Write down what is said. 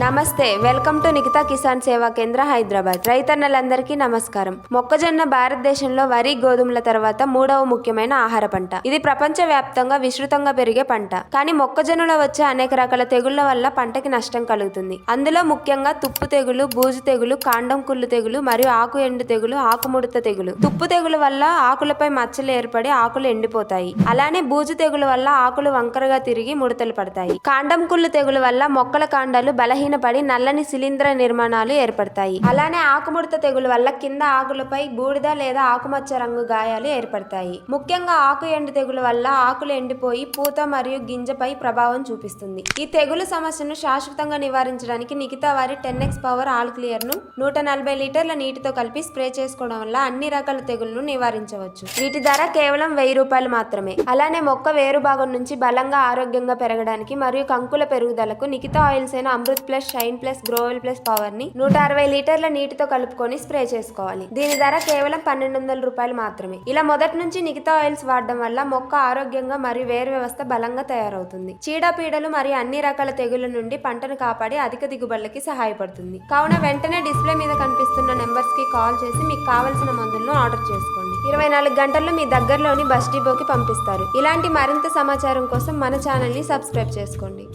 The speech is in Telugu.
నమస్తే వెల్కమ్ టు నిఖితా కిసాన్ సేవా కేంద్ర హైదరాబాద్. రైతన్నలందరికీ నమస్కారం. మొక్కజొన్న భారతదేశంలో వరి గోధుమల తర్వాత మూడవ ముఖ్యమైన ఆహార పంట. ఇది ప్రపంచ వ్యాప్తంగా విస్తృతంగా పెరిగే పంట. కానీ మొక్కజొన్నలో వచ్చే అనేక రకాల తెగుళ్ళ వల్ల పంటకి నష్టం కలుగుతుంది. అందులో ముఖ్యంగా తుప్పు తెగులు బూజు తెగులు కాండం కుళ్ళు తెగులు మరియు ఆకు ఎండు తెగులు ఆకుముడత తెగులు. తుప్పు తెగులు వల్ల ఆకులపై మచ్చలు ఏర్పడి ఆకులు ఎండిపోతాయి. అలానే బూజు తెగులు వల్ల ఆకులు వంకరగా తిరిగి ముడతలు పడతాయి. కాండం కుళ్ళు తెగులు వల్ల మొక్కల కాండాలు బలహీన బలహీనపడి నల్లని శిలీంద్ర నిర్మాణాలు ఏర్పడతాయి. అలానే ఆకుముడత తెగులు వల్ల కింద ఆకులపై బూడిద లేదా ఆకుమచ్చ రంగు గాయాలు ఏర్పడతాయి. ముఖ్యంగా ఆకు ఎండు తెగులు వల్ల ఆకులు ఎండిపోయి పూత మరియు గింజపై ప్రభావం చూపిస్తుంది. ఈ తెగులు సమస్యను శాశ్వతంగా నివారించడానికి నిఖితా వారి టెన్ ఎక్స్ పవర్ ఆల్ క్లియర్ను నూట నలభై లీటర్ల నీటితో కలిపి స్ప్రే చేసుకోవడం వల్ల అన్ని రకాల తెగులను నివారించవచ్చు. వీటి ధర కేవలం వెయ్యి రూపాయలు మాత్రమే. అలానే మొక్క వేరు భాగం నుంచి బలంగా ఆరోగ్యంగా పెరగడానికి మరియు కంకుల పెరుగుదలకు నిఖితా ఆయిల్స్ అయిన Amrit plus shine plus Growell plus పవర్ని నూట అరవై లీటర్ల నీటితో కలుపుకొని స్ప్రే చేసుకోవాలి. దీని ధర కేవలం పన్నెండు వందల రూపాయలు మాత్రమే. ఇలా మొదటి నుంచి నిగితా ఆయిల్స్ వాడడం వల్ల మొక్క ఆరోగ్యంగా మరియు వేరు వ్యవస్థ బలంగా తయారవుతుంది. చీడపీడలు మరియు అన్ని రకాల తెగుళ్ళ నుండి పంటను కాపాడి అధిక దిగుబడులకి సహాయపడుతుంది. కావున వెంటనే డిస్ప్లే మీద కనిపిస్తున్న నెంబర్స్కి కాల్ చేసి మీకు కావలసిన మందులను ఆర్డర్ చేసుకోండి. ఇరవై నాలుగు గంటల్లో మీ దగ్గరలోని బస్ డిపోకి పంపిస్తారు. ఇలాంటి మరింత సమాచారం కోసం మన ఛానల్ని సబ్స్క్రైబ్ చేసుకోండి.